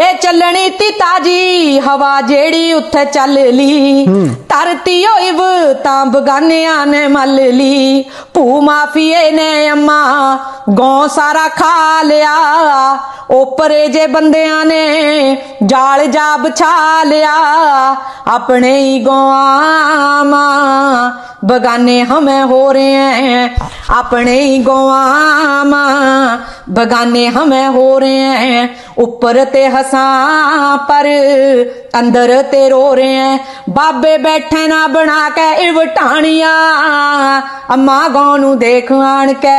ਇਹ ਚੱਲਣੀ ਤੀ ਤਾਜੀ ਹਵਾ ਜਿਹੜੀ ਉੱਥੇ ਚੱਲ ਲੀ। ਧਰਤੀ ਹੋਇਵ ਤਾਂ ਬਗਾਨਿਆਂ ਨੇ ਮੱਲ ਲੀ। ਭੂ ਮਾਫੀਏ ਨੇ ਅੰਮਾ ਗੌ ਸਾਰਾ ਖਾ ਲਿਆ। ਉਪਰੇ ਜੇ ਬੰਦਿਆਂ ਨੇ ਜਾਲ ਜਾ ਬਛਾ ਲਿਆ। ਆਪਣੇ ਹੀ ਗੋਆਂ ਮਾਂ ਬਗਾਨੇ ਹਮੇ ਹੋ ਰਹੇ ਐ ਆਪਣੇ ਹੀ ਗਵਾਮਾ ਬਗਾਨੇ ਹਮੇ ਹੋ ਰਹੇ ਐ ਉੱਪਰ ਤੇ ਹਸਾਂ ਪਰ ਅੰਦਰ ਤੇ ਰੋ ਰਹੇ ਐ। ਬਾਬੇ ਬੈਠੇ ਨਾ ਬਣਾ ਕੇ ਇਵਟਾਣੀਆਂ ਅਮਾ ਗਾਉ ਨੂੰ ਦੇਖ ਆਣ ਕੇ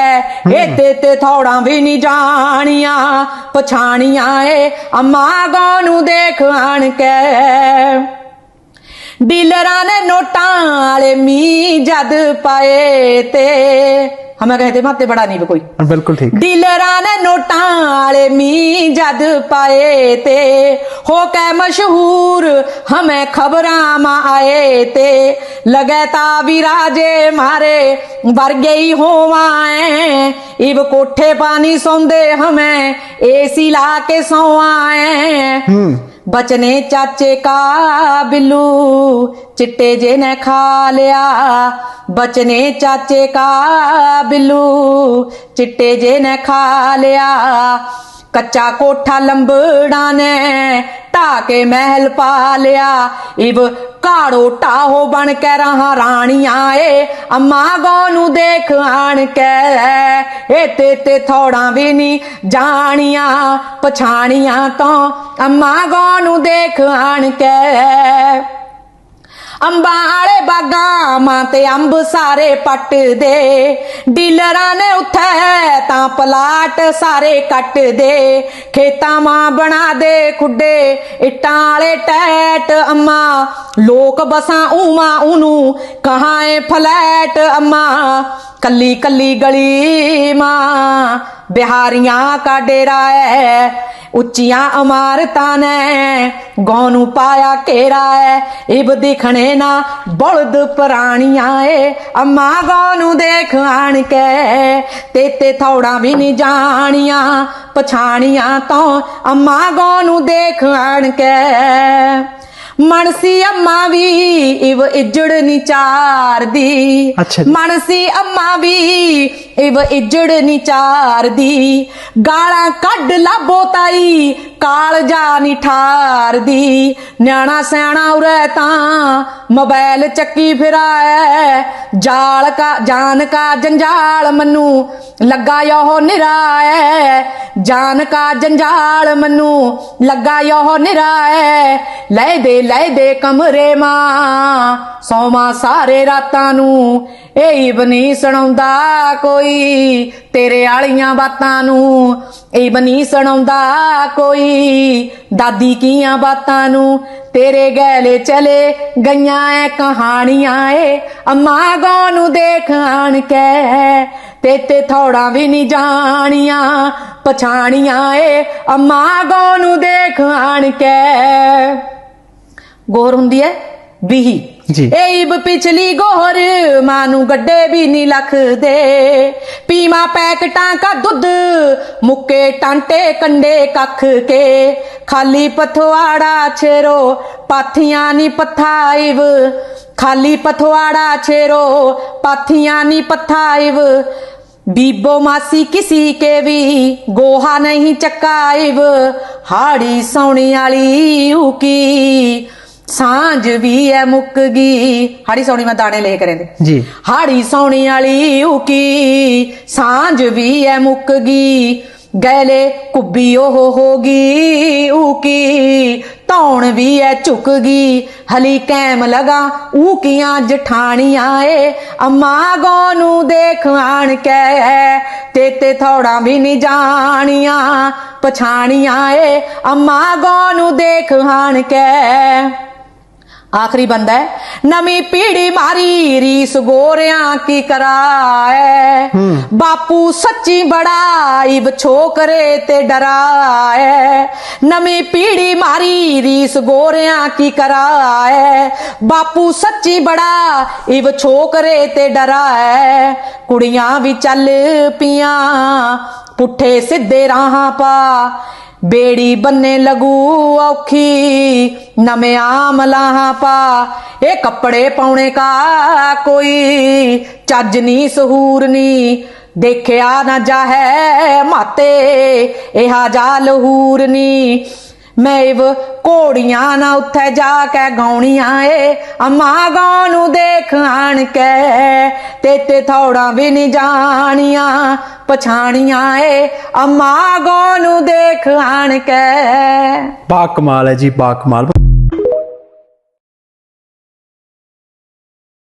ਇਹ ਤੇ ਤੇ ਥੋੜਾ ਵੀ ਨਹੀਂ ਜਾਣੀਆਂ। ਪਛਾਣੀਆਂ ਏ ਅਮਾ ਗਾਂ ਨੂੰ ਦੇਖ ਆਣ ਕੇ। ਡੀਲਰਾਂ ਨੇ ਨੋਟਾਂ ਵਾਲੇ ਮੀ ਜਦ ਪਾਏ ਤੇ। ਹਮੇ ਕਹਤੇ ਮਾਤੇ ਬੜਾ ਨਹੀਂ ਕੋਈ। ਬਿਲਕੁਲ ਠੀਕ। ਡੀਲਰਾਂ ਨੇ ਨੋਟਾਂ ਵਾਲੇ ਮੀ ਜਦ ਪਾਏ ਤੇ। ਹੋ ਕੇ ਮਸ਼ਹੂਰ ਹਮੇ ਖਬਰਾਂ ਮਾ ਆਏ ਤੇ। ਲਗੇ ਤਾ ਵਿਰਾਜੇ ਮਾਰੇ ਵਰਗੇ ਹੀ ਹੋਵਾਂ ਇਵ ਕੋਠੇ ਪਾਣੀ ਸੌਂਦੇ ਹਮੇ ਏਸੀ ਲਾ ਕੇ ਸੋਵਾਂ ਬਚਨੇ ਚਾਚੇ ਕਾ ਬਿੱਲੂ, ਚਿੱਟੇ ਜੇ ਨੇ ਖਾ ਲਿਆ। ਬਚਨੇ ਚਾਚੇ ਕਾ ਬਿੱਲੂ, ਚਿੱਟੇ ਜੇ ਨੇ ਖਾ ਲਿਆ। ਕੱਚਾ ਕੋਠਾ ਲੰਬੜਾ ਨੇ ਢਾ ਕੇ ਮਹਿਲ ਪਾ ਲਿਆ। ਇਵ ਕਾੜੋ ਟਾਹੋ ਬਣ ਕੇ ਰਹਾ ਰਾਣੀਆਂ ਏ, ਅੰਮਾ ਗੋ ਨੂੰ ਦੇਖ ਆਣ ਕੇ। ਏ ਤੇ ਤੇ ਥੋੜਾਂ ਵੀ ਨਹੀਂ ਜਾਣੀਆਂ, ਪਛਾਣੀਆਂ ਤੋਂ ਅੰਮਾ ਗੋ ਨੂੰ ਦੇਖ ਆਣ ਕੇ। ਅੰਬਾਂ ਵਾਲੇ ਬਾਗਾਂ ਤੇ ਅੰਬ ਸਾਰੇ ਪੱਟ ਦੇ। ਡੀਲਰਾਂ ਨੇ ਉੱਥੇ ਪਲਾਟ ਸਾਰੇ ਕੱਟ ਦੇ ਖੇਤਾਂ ਮਾਂ ਬਣਾ ਦੇ ਖੁੱਡੇ, ਇੱਟਾਂ ਵਾਲੇ ਟੈਟ ਅੰਮਾ, ਲੋਕ ਬਸਾਂ ਉਮਾ ਉਹਨੂੰ ਕਹਾਂ ਏ ਫਲੈਟ ਅੰਮਾ, ਕੱਲੀ ਕੱਲੀ ਗਲੀ ਮਾਂ, ਬਿਹਾਰੀਆਂ ਕਾ ਡੇਰਾ ਹੈ ਉੱਚੀਆਂ ਇਮਾਰਤਾਂ ਨੇ ਗੌ ਨੂੰ ਪਾਇਆ ਘੇਰਾ ਹੈ ਇਬ ਦਿਖਣੇ ਨਾ ਬਲਦ ਪ੍ਰਾਣੀਆਂ ਏ। ਅੰਮਾ ਗੌ ਨੂੰ ਦੇਖ ਆਣ ਕੇ ਤੇ ਤੇ ਥੋੜਾ ਵੀ ਨਹੀਂ ਜਾਣੀਆਂ। ਪਛਾਣੀਆਂ ਤੋਂ ਅੰਮਾ ਗੌ ਨੂੰ ਦੇਖ ਆਣ ਕੇ। ਮਨਸੀ ਅੰਮਾ ਵੀ ਇਵ ਇੱਜੜ ਨੀ ਚਾਰਦੀ। ਅੱਛਾ ਜੀ। ਮਨਸੀ ਅੰਮਾ ਵੀ ਇਵ ਇੱਜੜ ਨੀ ਚਾਰਦੀ। ਗਾਲਾਂ ਕੱਢ ਲਾਬੋ ਤਾਈ, ਕਾਲ ਜਾ ਨਿਆਣਾ ਸਿਆਣਾ ਉਰੇ ਤਾਂ ਮੋਬਾਈਲ ਚੱਕੀ ਫਿਰਾਏ ਜਾਲ ਕਾ, ਜਾਨ ਕਾ ਜੰਜਾਲ ਮਨੂੰ ਲੱਗਾ ਯੋ ਨਿਰਾਏ ਜਾਨ ਕਾ ਜੰਜਾਲ ਮਨੂੰ ਲੱਗਾ ਯੋ ਨਿਰਾਏ ਲੈ ਦੇ ਲੈ ਦੇ ਕਮਰੇ ਮਾਂ ਸੋਮਾ ਸਾਰੇ ਰਾਤਾਂ ਨੂੰ। ਇਹ ਬਨੀ ਸੁਣਾਉਂਦਾ ਕੋਈ ਤੇਰੇ ਵਾਲੀਆਂ ਬਾਤਾਂ ਨੂੰ ਇਹ ਬਨੀ ਸੁਣਾਉਂਦਾ ਕੋਈ। ਦਾਦੀ ਕੀਆਂ ਬਾਤਾਂ ਨੂੰ ਤੇਰੇ ਗੈਲੇ ਚਲੇ ਗਈਆਂ ਐ ਕਹਾਣੀਆਂ ਏ। ਅੰਮਾ ਗੋ ਨੂੰ ਦੇਖ ਆਣ ਕੇ ਤੇ ਤੇ ਥੋੜਾ ਵੀ ਨਹੀਂ ਜਾਣੀਆਂ ਪਛਾਣੀਆਂ ਏ। ਅੰਮਾ ਗੋ ਨੂੰ ਦੇਖ ਆਣ ਕੇ। ਗੋਰ ਹੁੰਦੀ ਹੈ ਬੀਹੀ ਜੀ। ਏਬ ਪਿਛਲੀ ਗੋਹਰ ਮਾਂ ਨੂੰ ਗੱਡੇ ਵੀ ਨਹੀਂ ਲਖਦੇ ਪੀਮਾ ਪੈਕਟਾਂ ਕਾ ਦੁੱਧ ਮੁੱਕੇ ਟਾਂਟੇ ਕੰਡੇ ਕੱਖ ਕੇ ਖਾਲੀ ਪਥਵਾੜਾ ਛੇਰੋ ਪਾਥੀਆਂ ਨੀ ਪਥਾਇਵ ਖਾਲੀ ਪਥਵਾੜਾ ਛੇਰੋ ਪਾਥੀਆਂ ਨੀ ਪਥਾਇਵ ਬੀਬੋ ਮਾਸੀ ਕਿਸੀ ਕੇ ਵੀ ਗੋਹਾ ਨਹੀਂ ਚੱਕਾਇਵ ਹਾੜੀ ਸੌਣੀ ਵਾਲੀ ਉਕੀ ਸਾਂਝ ਵੀ ਐ ਮੁੱਕ ਗਈ। ਹਾੜੀ ਸੌਣੀ ਮੈਂ ਦਾਣੇ ਲੈ ਕਰੇ ਜੀ। ਹਾੜੀ ਸੌਣੀ ਵਾਲੀ ਉਕੀ ਸਾਂਝ ਵੀ ਐ ਮੁੱਕ ਗਈ। ਗੈਲੇ ਕੁੱਬੀ ਉਹ ਹੋ ਗਈ ਉਕੀ ਧੌਣ ਵੀ ਐ ਝੁਕ ਗਈ। ਹਲੀ ਕੈਮ ਲਗਾ ਉਕੀਆਂ ਜਠਾਣੀਆਂ ਏ। ਅੰਮਾ ਗੋ ਨੂੰ ਦੇਖ ਆਣ ਕੇ ਤੇ ਤੇ ਥੋੜਾ ਵੀ ਨਹੀਂ ਜਾਣੀਆਂ। ਪਛਾਣੀਆਂ ਏ। ਅੰਮਾ ਗੋ ਨੂੰ ਦੇਖ ਆਣ ਕੇ ਆਖਰੀ ਬੰਦਾ ਹੈ ਨਵੀਂ ਪੀੜੀ ਮਾਰੀ ਰੀਸ ਗੋਰਿਆਂ ਕੀ ਕਰਾਏ? ਬਾਪੂ ਸੱਚੀ ਬੜਾ ਇਬ ਛੋਕਰੇ ਤੇ ਡਰਾਏ। ਨਵੀਂ ਪੀੜੀ ਮਾਰੀ ਰੀਸ ਗੋਰਿਆਂ ਕੀ ਕਰਾਏ? ਬਾਪੂ ਸੱਚੀ ਬੜਾ ਇਬ ਛੋਕਰੇ ਤੇ ਡਰਾਏ। ਕੁੜੀਆਂ ਵੀ ਚੱਲ ਪੀਆਂ ਪੁੱਠੇ ਸਿੱਧੇ ਰਾਹਾਂ ਪਾ। ਬੇੜੀ ਬੰਨੇ ਲਗੂ ਔਖੀ, ਨਵੇਂ ਆਮਲਾਹਾਂ ਪਾ। ਇਹ ਕੱਪੜੇ ਪਾਉਣੇ ਕਾ ਕੋਈ, ਚੱਜ ਨੀ, ਸਹੂਰ ਨੀ। ਦੇਖਿਆ ਨਾ ਜਾਹੈ ਮਾਤੇ, ਇਹਾ ਜਾ ਲਹੂਰ ਮੈਂ ਮੈਵ ਕੋੜੀਆਂ ਨਾ ਉੱਥੇ ਜਾ ਕੇ ਗਾਉਣੀਆਂ ਏ। ਅਮਾ ਗਾਉਣ ਨੂੰ ਦੇਖ ਆਣ ਕੇ, ਤੇ ਤੇ ਵੀ ਨਹੀਂ ਜਾਣੀਆਂ, ਪਛਾਣੀਆਂ ਏ। ਅਮਾ ਗਾਉਣ ਨੂੰ ਦੇਖ ਆਣ ਕੇ। ਬਾ ਕਮਾਲ ਹੈ ਜੀ ਬਾ ਕਮਾਲ